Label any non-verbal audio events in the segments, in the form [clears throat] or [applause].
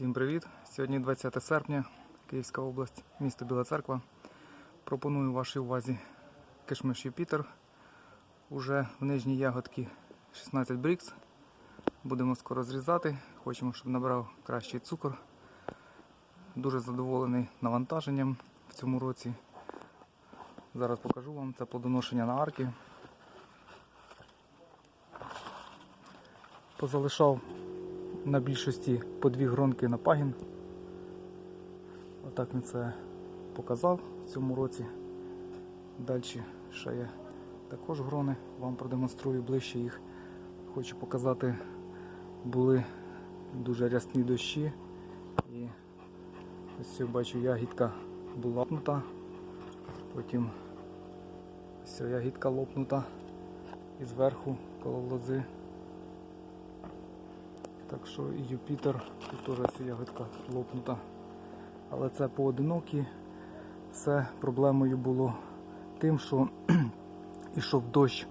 Всім привіт! Сьогодні 20 серпня, Київська область, місто Біла Церква. Пропоную вашій увазі кишмиш Юпітер. Уже в нижній ягодці 16 брікс. Будемо скоро зрізати. Хочемо, щоб набрав кращий цукор. Дуже задоволений навантаженням в цьому році. Зараз покажу вам це плодоношення на арки. Позалишав на більшості по дві гронки на пагін. Отак він це показав в цьому році. Далі ще є також грони, вам продемонструю ближче їх. Хочу показати, були дуже рясні дощі. І ось бачу ягідка була лопнута. Потім ось ягідка лопнута і зверху коло лози. Так що і Юпітер, тут теж ягодка лопнута. Але це поодинокі. Все проблемою було тим, що [clears throat] ішов дощ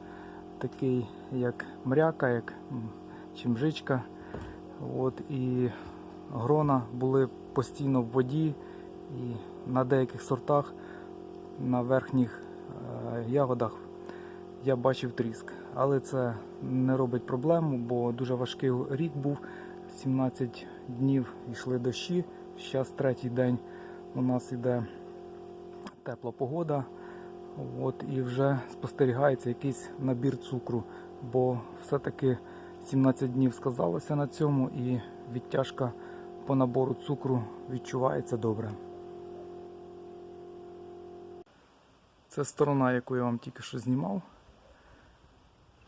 такий, як мряка, як чимжичка. От, і грона були постійно в воді і на деяких сортах, на верхніх е, ягодах я бачив тріск. Але це не робить проблему, бо дуже важкий рік був. 17 днів йшли дощі. Зараз третій день у нас йде тепла погода. От, і вже спостерігається якийсь набір цукру, бо все-таки 17 днів сказалося на цьому і відтяжка по набору цукру відчувається добре. Це сторона, яку я вам тільки що знімав.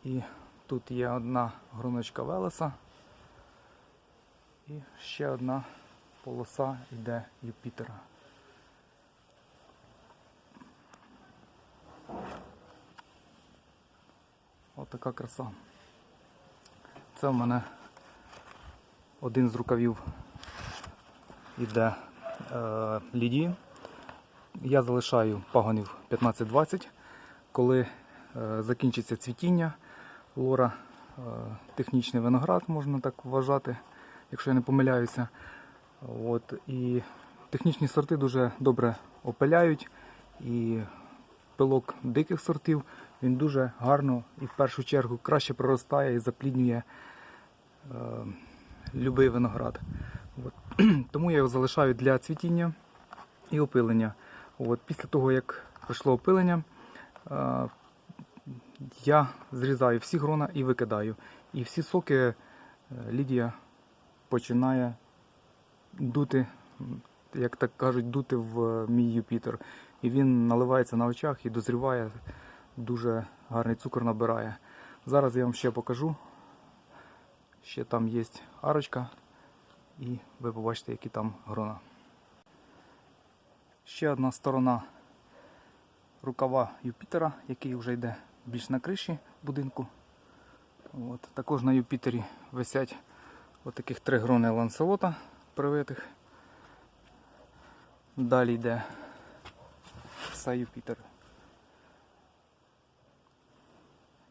І тут є одна гроночка Велеса. І ще одна полоса йде Юпітера. Отака краса. Це в мене один з рукавів йде е, лідії. Я залишаю пагонів 15-20. Коли е, закінчиться цвітіння, лора, е, технічний виноград, можна так вважати, якщо я не помиляюся. От, і технічні сорти дуже добре опиляють. І пилок диких сортів він дуже гарно і в першу чергу краще проростає і запліднює е, любий виноград. От. [clears throat] Тому я його залишаю для цвітіння і опилення. От, після того, як пройшло опилення, е, я зрізаю всі грона і викидаю. І всі соки е, Лідія починає дути, як так кажуть, дути в е, мій Юпітер. І він наливається на очах і дозріває, дуже гарний цукор набирає. Зараз я вам ще покажу. Ще там є арочка, і ви побачите, які там грона. Ще одна сторона рукава Юпітера, який вже йде більш на криші будинку. От. Також на Юпітері висять отаких три грони ланселота привитих. Далі йде все Юпітер.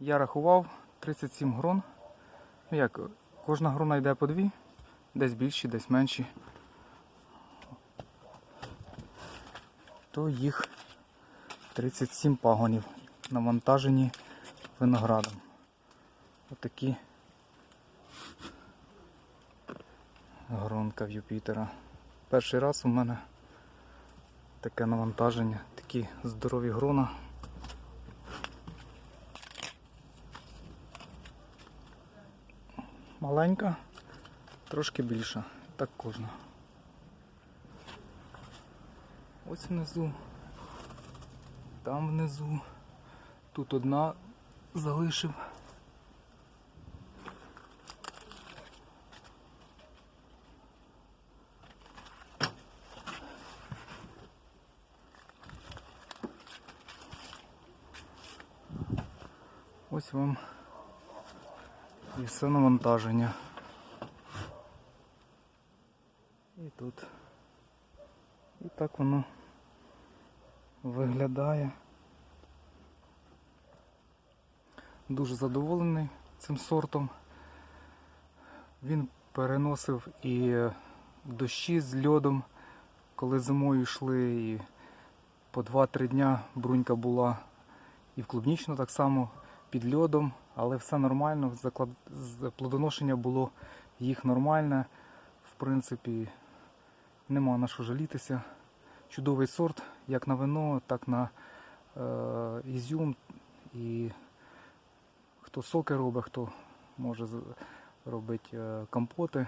Я рахував 37 грон. Ну як, кожна грона йде по дві, десь більші, десь менші. То їх 37 пагонів навантажені виноградом. Отакі гронка в Юпітера. Перший раз у мене таке навантаження, такі здорові грона. Маленька, трошки більша, так кожна. Ось внизу, там внизу, тут одна залишив. Ось вам і все навантаження. І тут. І так воно виглядає. Дуже задоволений цим сортом. Він переносив і дощі з льодом, коли зимою йшли, і по 2-3 дня брунька була і в клубнічну так само під льодом, але все нормально. Плодоношення було їх нормальне. В принципі, нема на що жалітися. Чудовий сорт, як на вино, так на е, ізюм. І хто соки робить, хто може робити е, компоти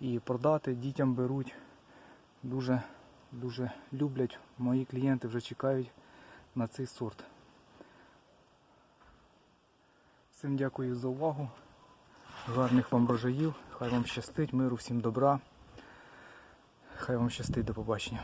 і продати, дітям беруть. Дуже, дуже люблять. Мої клієнти вже чекають на цей сорт. Всім дякую за увагу. Гарних вам врожаїв. Хай вам щастить, миру, всім добра. Хай вам щастить, до побачення.